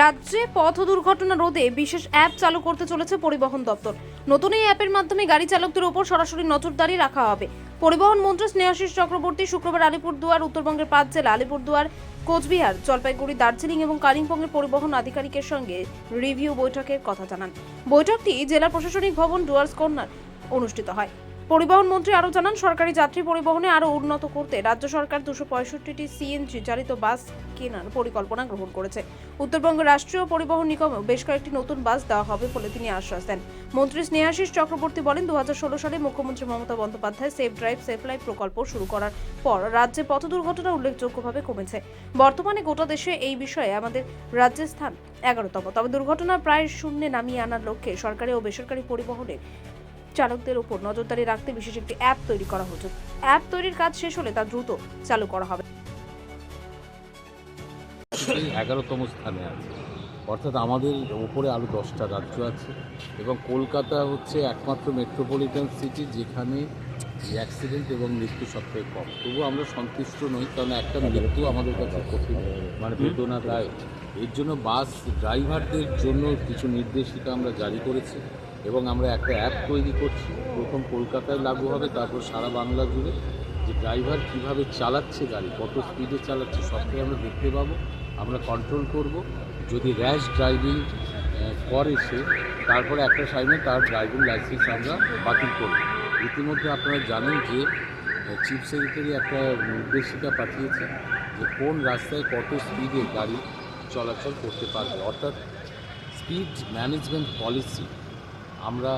রাজ্যে পথ দুর্ঘটনা রোধে বিশেষ অ্যাপ চালু করতে চলেছে পরিবহন দপ্তর। নতুন এই অ্যাপের মাধ্যমে গাড়ি চালকদের উপর সরাসরি নজরদারি রাখা হবে। পরিবহন মন্ত্রী স্নেহাশিস চক্রবর্তী শুক্রবার আলিপুরদুয়ার, উত্তরবঙ্গের পাঁচ জেলা, আলিপুরদুয়ার, কোচবিহার, জলপাইগুড়ি, দার্জিলিং এবং কালিম্পংয়ের পরিবহন আধিকারিকের সঙ্গে রিভিউ বৈঠকের কথা জানান। বৈঠকটি জেলা প্রশাসনিক ভবন ডুয়ার্স কর্নার অনুষ্ঠিত হয়। পরিবহন মন্ত্রী আরও জানান, সরকারি যাত্রী পরিবহনে আরও উন্নত করতে রাজ্য সরকার দুশো পঁয়ষট্টিটি সিএনজি চালিত বাস কেনার পরিকল্পনা গ্রহণ করেছে। উত্তরবঙ্গ রাষ্ট্রীয় পরিবহন নিগমেও বেশ কয়েকটি নতুন বাস দেওয়া হবে বলে তিনি আশ্বাস দেন। মন্ত্রী স্নেহাশিস চক্রবর্তী বলেন, দুহাজার ষোলো সালে মুখ্যমন্ত্রী Mamata Bandyopadhyay safe drive, safe life প্রকল্প শুরু করার পর রাজ্যে পথ দুর্ঘটনা উল্লেখযোগ্যভাবে কমেছে। বর্তমানে গোটা দেশে এই বিষয়ে আমাদের রাজ্যের স্থান এগারোতম। তবে দুর্ঘটনা প্রায় শূন্যে নামিয়ে আনার লক্ষ্যে সরকারি ও বেসরকারি পরিবহনের চালকদের উপর নজরদারি রাখতে বিশেষ একটি অ্যাপ তৈরি করা হচ্ছে। অ্যাপ তৈরির কাজ শেষ হলে তা দ্রুত চালু করা হবে। এগারোতম স্থানে আছে। অর্থাৎ আমাদের ওপরে আরও দশটা রাজ্য আছে এবং কলকাতা হচ্ছে একমাত্র মেট্রোপলিটন সিটি যেখানে অ্যাক্সিডেন্ট এবং মৃত্যু সবথেকে কম। তবু আমরা সন্তুষ্ট নই কারণ একটা মৃত্যু আমাদের কাছে কঠিন। মানে বেদনাদায়ক। এর জন্য বাস ড্রাইভারদের জন্য কিছু নির্দেশিকা আমরা জারি করেছি। এবং আমরা একটা অ্যাপ তৈরি করছি। প্রথম কলকাতায় লাগু হবে, তারপর সারা বাংলা জুড়ে। যে ড্রাইভার কীভাবে চালাচ্ছে গাড়ি, কত স্পিডে চালাচ্ছে, সবটাই আমরা দেখতে পাবো। আমরা কন্ট্রোল করব। যদি র্যাশ ড্রাইভিং করে সে, তারপরে একটা টাইমে তার ড্রাইভিং লাইসেন্স আমরা বাতিল করব। ইতিমধ্যে আপনারা জানেন যে চিফ সেক্রেটারি একটা নির্দেশিকা পাঠিয়েছে যে কোন রাস্তায় কত স্পিডে গাড়ি চলাচল করতে পারবে। অর্থাৎ স্পিড ম্যানেজমেন্ট পলিসি আমরা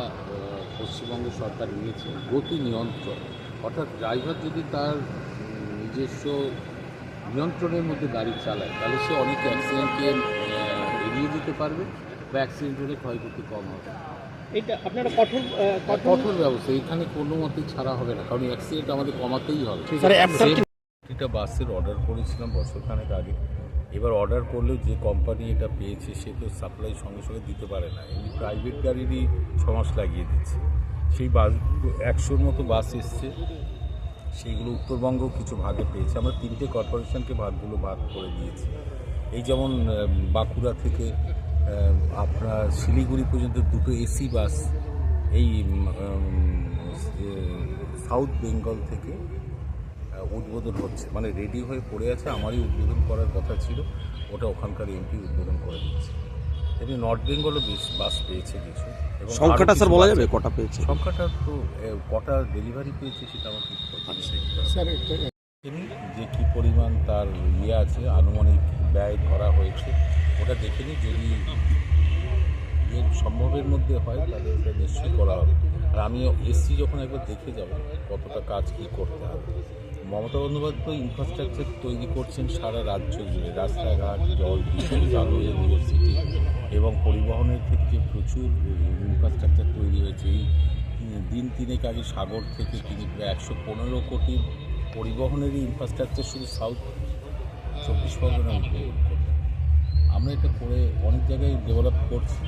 পশ্চিমবঙ্গ সরকার নিয়েছে গতি নিয়ন্ত্রণ। অর্থাৎ ড্রাইভার যদি তার নিজস্ব নিয়ন্ত্রণের মধ্যে গাড়ি চালায় তাহলে সে অনেক অ্যাক্সিডেন্টকে এড়িয়ে দিতে পারবে বা অ্যাক্সিডেন্ট হলে ক্ষয়ক্ষতি কম হবে। এটা আপনারা কঠোর কঠোর কঠোর ব্যবস্থা এখানে কোনো মতেই ছাড়া হবে না কারণ অ্যাক্সিডেন্ট আমাদের কমাতেই হবে। বাসের অর্ডার করেছিলাম বছরখানেক আগে। এবার অর্ডার করলেও যে কোম্পানি এটা পেয়েছে, সে তো সাপ্লাই সঙ্গে সঙ্গে দিতে পারে না। এমনি প্রাইভেট গাড়িরই ছ মাস লাগিয়ে দিচ্ছে। সেই বাস, একশোর মতো বাস এসছে। সেইগুলো উত্তরবঙ্গ কিছু ভাগে পেয়েছে। আমরা তিনটে কর্পোরেশনকে ভাগগুলো ভাগ করে দিয়েছি। এই যেমন বাঁকুড়া থেকে আপনার শিলিগুড়ি পর্যন্ত দুটো এসি বাস, এই সাউথ বেঙ্গল থেকে উদ্বোধন হচ্ছে। মানে রেডি হয়ে পড়ে আছে আমারই উদ্বোধন করার কথা ছিল। ওটা ওখানকার এমপি উদ্বোধন করে দিচ্ছে এমনি নর্থ বেঙ্গলও বেশ বাস পেয়েছে কিছু। সংখ্যাটা স্যার বলা যাবে? কটা পেয়েছে? সংখ্যাটা তো কটা ডেলিভারি পেয়েছে সেটা আমার ঠিক বলতে স্যার যে কী পরিমাণ তার ইয়ে আছে আনুমানিক ব্যয় ধরা হয়েছে ওটা দেখে নিই। যদি ইয়ে সম্ভবের মধ্যে হয় তাহলে ওটা নিশ্চয়ই করা হবে। আর আমি এসছি যখন একবার দেখে যাব কতটা কাজ কী করতে হবে। মমতা বন্দ্যোপাধ্যায় ইনফ্রাস্ট্রাকচার তৈরি করছেন সারা রাজ্য জুড়ে। রাস্তাঘাট জল বিদ্যুৎ আলো ইউনিভার্সিটি এবং পরিবহনের ক্ষেত্রে প্রচুর ইনফ্রাস্ট্রাকচার তৈরি হয়েছে। এই দিন তিনেক আগে সাগর থেকে তিনি প্রায় একশো পনেরো কোটি পরিবহনেরই ইনফ্রাস্ট্রাকচার শুধু সাউথ চব্বিশ পরগনা আমরা এটা করে অনেক জায়গায় ডেভেলপ করছি।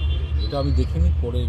এটা আমি দেখিনি করে